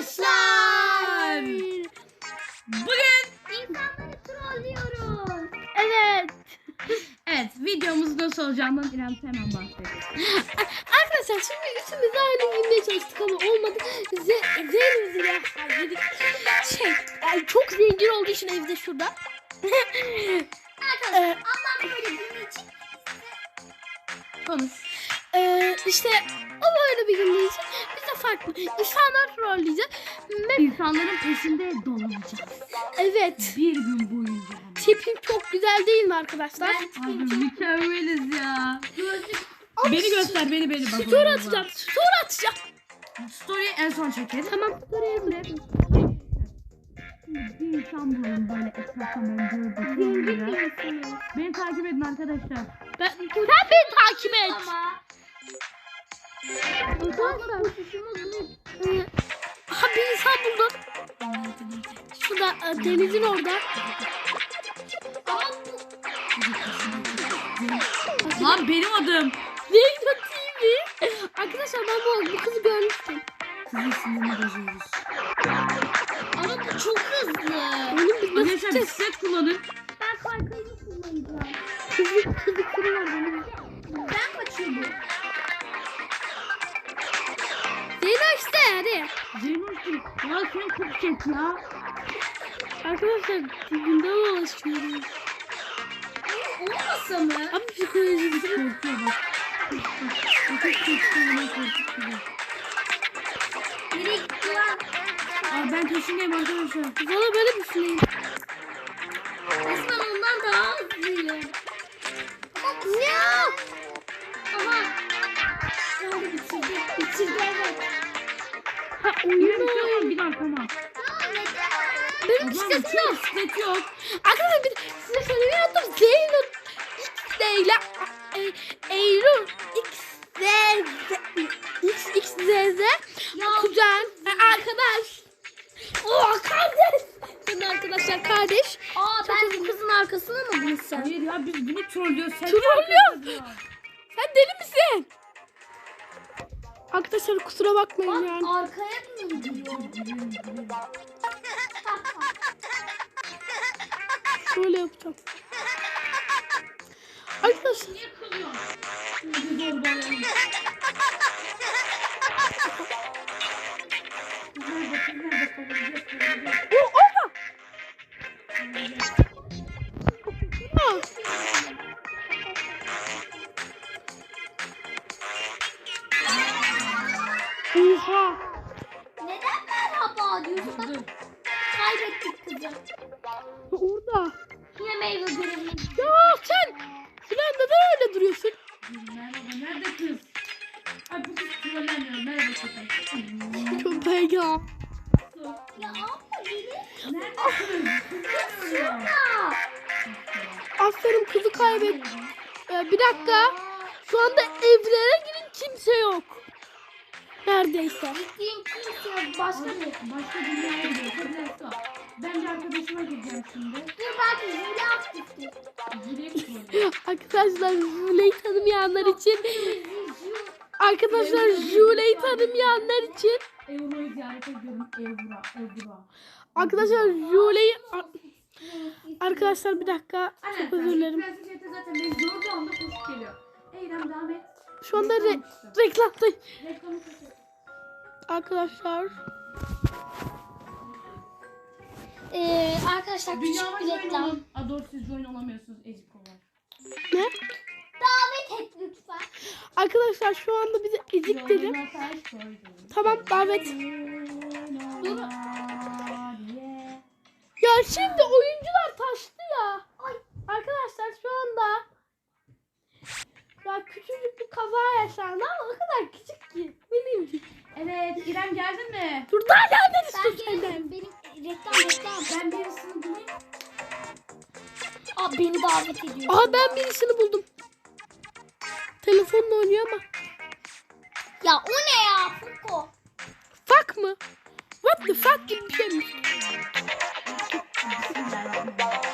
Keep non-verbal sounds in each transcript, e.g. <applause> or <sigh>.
arkadaşlar. Bugün İnsanları trollüyorum. evet. <laughs> Evet videomuz nasıl olacağından İrem hemen bahsedelim. Arkadaşlar şimdi üçümüz aynı giyinmeye çalıştık ama olmadı. Ze Zeynep ile halledik. Şey, yani çok zengin olduğu için evde şurada. <laughs> Arkadaşlar Allah böyle günü için. Konuş. Ee, işte o böyle bir günü için de farklı. İnsanlar trolleyeceğiz. Ve İnsanların peşinde dolanacağız. evet. Bir gün boyunca. Tipim çok güzel değil mi arkadaşlar? Abi mükemmeliz ya. Beni göster beni beni bak. Story atacağım. Story atacağım. Story en son çekelim. Tamam story yazayım. Bir insan bulalım böyle etrafa ben böyle. Beni takip edin arkadaşlar. Ben, sen beni takip et. Ama Arkadaşlar. Ee, Ha bir insan buldum. Şurada e, denizin orada. Lan benim adım. Zeyno TV. Arkadaşlar ben bu, bu kızı görmüştüm. Kızın sinirini bozuyoruz. ama bu çok hızlı. Oğlum biz nasıl Arkadaşlar bisiklet kullanın. Ya sen çok çek ya. Arkadaşlar dibinde dolaşıyoruz. Olmasa mı? Abi psikoloji bitti. Korkuyor bak. Çok korkuyor bana korkuyor. Nereye gitti lan? Aa ben peşindeyim arkadaşlar. Valla böyle bir şey. Yine bir şey bir dakika Benim bisikletim yok. çok bisiklet yok. Arkadaşlar bir size söylemeyi unuttum. Zeynep X ile e, Eylül X Z X X Z Z kuzen e, arkadaş. O kardeş. Şimdi arkadaşlar kardeş. aa ben kızın arkasına mı binsem? Hayır ya biz bunu trollüyoruz. Sen Trollüyor. Sen deli misin? Arkadaşlar kusura bakmayın Bak yani. arkaya bindiriyor. Şöyle yapacağım. Arkadaşlar Niye kızıyorsun? Nerede kız merhaba diyorsun? Kaybettik kızı. Orada. Yine meyve görevini. Ya sen. Ulan neden öyle duruyorsun? Merhaba nerede kız? Ay bu kız trollemiyor. Merhaba köpek. Köpek ya. Ya abla. Nerede kız? Aa. Aferin kızı kaybet. Ee, bir dakika. Şu anda evlere girin kimse yok. Neredeyse. Gittiğim kimse başka bir. başka dünyaya gidiyor. Let's go. Ben de arkadaşıma gideceğim şimdi. Dur aktifti. Buraya gidiyorum. Arkadaşlar Jule'yi tanımayanlar için Arkadaşlar Jule'yi tanımayanlar için Euro'yu ziyaret ediyorum. Euro. Euro. Arkadaşlar Jule'yi Arkadaşlar bir dakika çok özür dilerim. Şu anda re reklamdayım. Reklamı. Arkadaşlar Ee, arkadaşlar küçük bir reklam. doğru siz join olamıyorsunuz. Ezik olan. ne? Davet et lütfen. Arkadaşlar şu anda bize ezik dedi. Tamam davet. Ya şimdi oyuncular taştı ya. Ay, arkadaşlar şu anda ya küçücük bir kaza yaşandı ama o kadar. Evet İrem geldin mi? Dur daha gelmedi Ben gelirim. Benim reklam reklam. Ben birisini bulayım. Aa beni davet ediyor. Aha ben birisini buldum. Telefonla oynuyor ama. Ya o ne ya Fuko? Fuck mı? What the fuck gibi bir şey mi?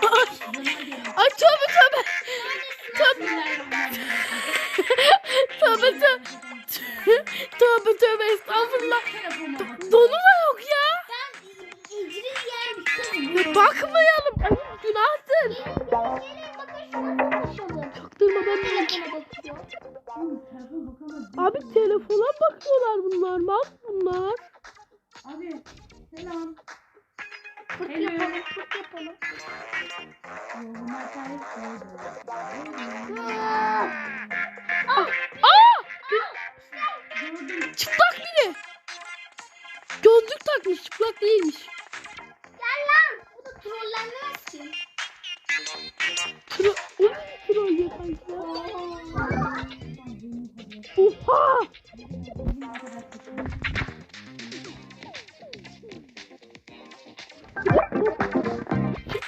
Ay, ay tövbe tövbe. Tövbe tövbe tövbe. Tövbe estağfurullah. Donu da yok ya. Bakmayalım. Ay, günahtır. Çaktırma ben bakamaz. Abi telefona bakıyorlar bunlar. Mal bunlar. Abi selam. Fırt yapalım, fırt yapalım. Aa! Aa! Çıplak biri. Gözlük takmış. Çıplak değilmiş. Gel lan. Bu da trollenmez ki. Tro o ne troll ya sanki ya? Oha!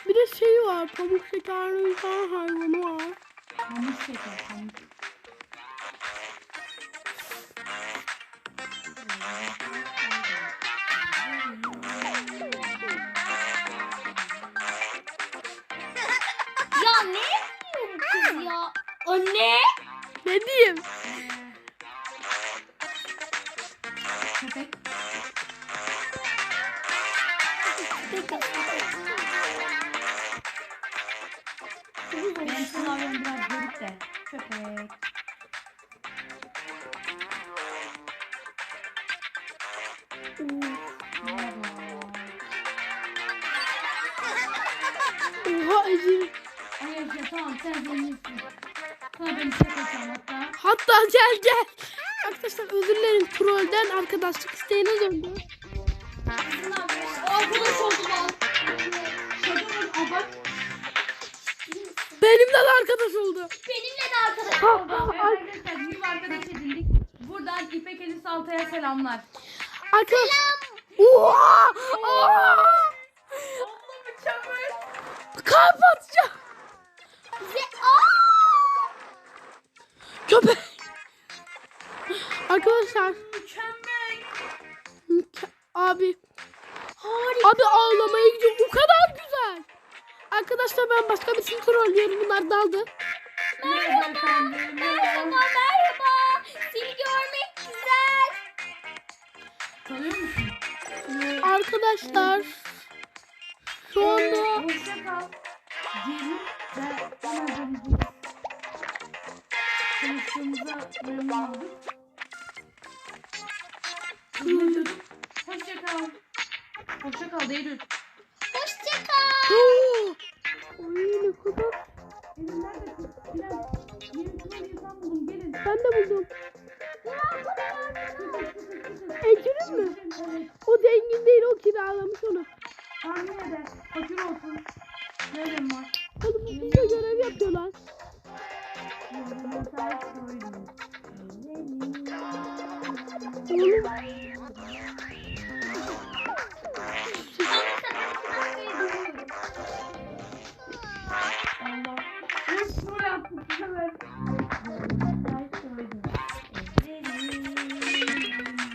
Bir de şey var. Pamuk şekerli insan hayvanı var. Pamuk şeker. Pamuk. Oha Ece. Ayşe tamam sen zenginsin. Sana ben bir şey hatta. Hatta gel gel. Arkadaşlar özür dilerim. Trollden arkadaşlık. Kızın abi. Arkadaş. Şakamın abak. Benimle de arkadaş oldu. Benimle de arkadaş oldu. arkadaşlar bir arkadaş edindik. Buradan İpek Altay'a selamlar. Arkadaş. Oha! Abla mükemmel. Kalp atacağım. Ve aa! Köpek. Arkadaşlar. Mükemmel. müke- Abi. Harika. Abi ağlamaya gidiyor. O kadar güzel. Arkadaşlar ben başka bir şey trollüyorum. Bunlar daldı. Merhaba. Merhaba merhaba. Tanıyor musun? Arkadaşlar. Şu anda Hoşça kal. Diyelim ve hemen. Tanıştığımıza memnun olduk. Ne diyorduk? Hoşça kal. Hoşça kal Eylül. Hoşça kal. Oo! Oy ne kadar. Eylül nerede kız? Yeni tuvalı insan buldum. Gelin. Ben de buldum. Değil o kiralamış onu. Tahmin eder. Fakir olsun. Nerede mi var? Oğlum bize görev yapıyorlar. Oğlum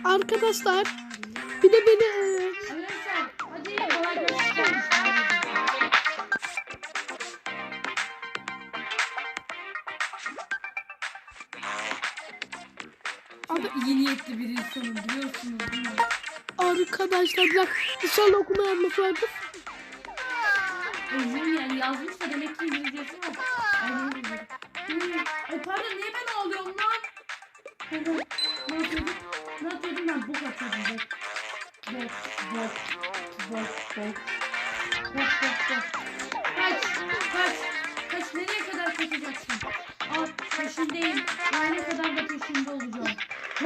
arkadaşlar bir de beni Abi- iyi niyetli bir insanım biliyorsunuz değil mi? arkadaşlar dakika inşallah okuma yazması vardır. Özüm yani yazmış da demek ki İngilizcesi var. Ay ne bileyim. Ay pardon niye ben ağlıyorum lan? Pardon. Ne yapıyordum? Ne yapıyordum ben? Bok atıyordum. Bok, bok, bok, bok. Bok,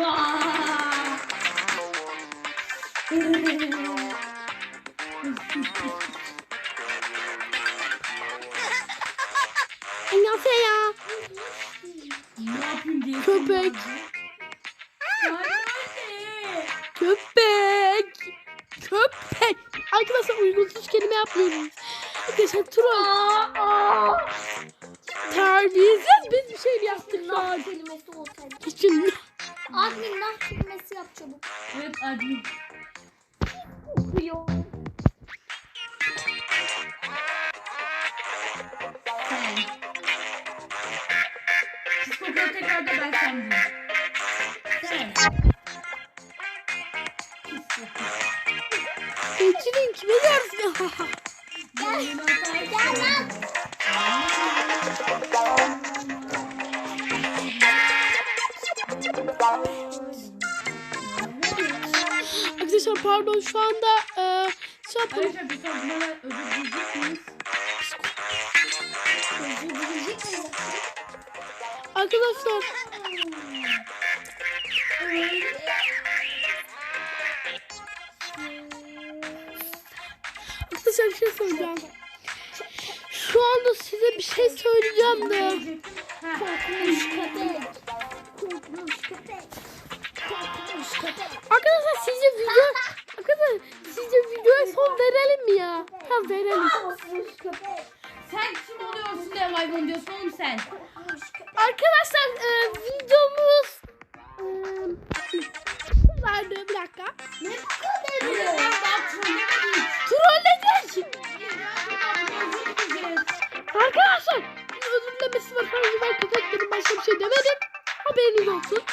<laughs> Annyeonghaseyo. ne yapayım diye. Köpek. Köpek. Köpek. Arkadaşlar uygunsuz kelime yapmıyoruz. Arkadaşlar troll. Terbiyesiz biz bir şey yaptık an. kelimesi olsaydı. Geçin. Admin nah kelimesi yap çabuk. Evet admin. Kokuyor. Sen. Siz kokuyor tekrar da ben sen diyeyim. Kokuyor. Ecrin kime dersin? Gel lan. Arkadaşlar pardon şu anda e, şey yapalım. Arkadaşlar bir sonraki özür dileyecek miyiz? Arkadaşlar arkadaşlar bir şey söyleyeceğim. Şu anda size bir şey söyleyeceğim de. Ha. Video arkadaşlar sizce videoya son verelim mi ya? Tamam verelim. Sen kim oluyorsun diye maymun diyorsun oğlum sen. Arkadaşlar e, videomuz e, vardı bir dakika. Ne bu kadar? Trolledik. Arkadaşlar bir özür dilemesi var. Ben köpeklerin başka bir şey demedim. Haberiniz olsun.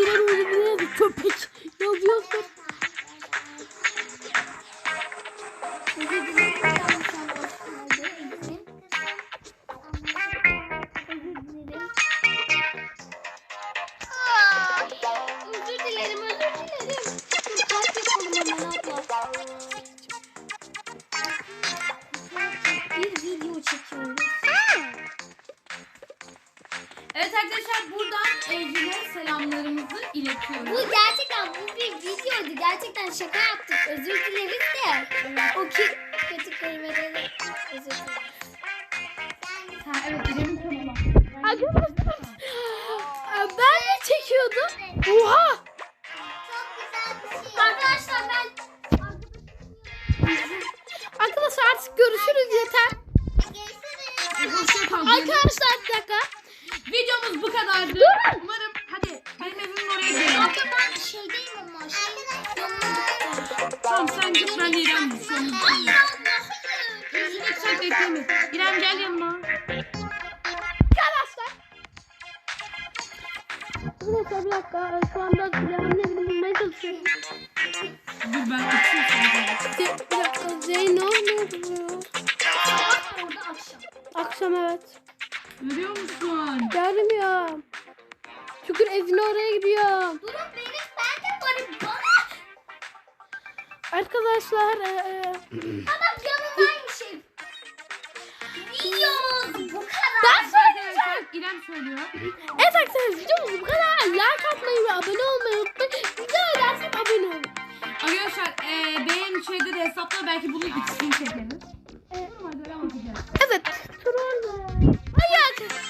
Mesela özür dilerim. Köpek Gerçekten şaka yaptık. Özür dileriz de. O ki kötü kelimeleri özür dileriz. Ha evet İrem'in kanalı. Arkadaşlar. Ben de çekiyordum. Oha. Arkadaşlar ben Arkadaşlar artık görüşürüz yeter. Arkadaşlar bir dakika. Videomuz bu kadardı. Umarım hadi benim evimin oraya gidelim. Abla ben şeydeyim şey. Tamam sen git ben de İrem. Yüzünü çok bekleme. İrem gel yanıma. Arkadaşlar. Arkadaşlar bir dakika. Şu anda Zeyno'nun evini bulmaya çalışıyorum. Dur ben açayım. Bir dakika. Zeyno nerede bu? Orada akşam. Akşam evet. Görüyor musun? Gelmiyorum. Çünkü evine oraya gidiyorum. Durun Arkadaşlar. E, e. Ama yanındaymışım. Videomuz bu kadar. Ben söyleyeceğim. İrem söylüyor. Evet arkadaşlar videomuz bu kadar. Like atmayı ve abone olmayı unutmayın. Videoya dersek abone olun. Arkadaşlar e, beğen şeyde de hesapla belki bunun ikisini çekeriz. Evet. Evet. Troll. Hayır arkadaşlar.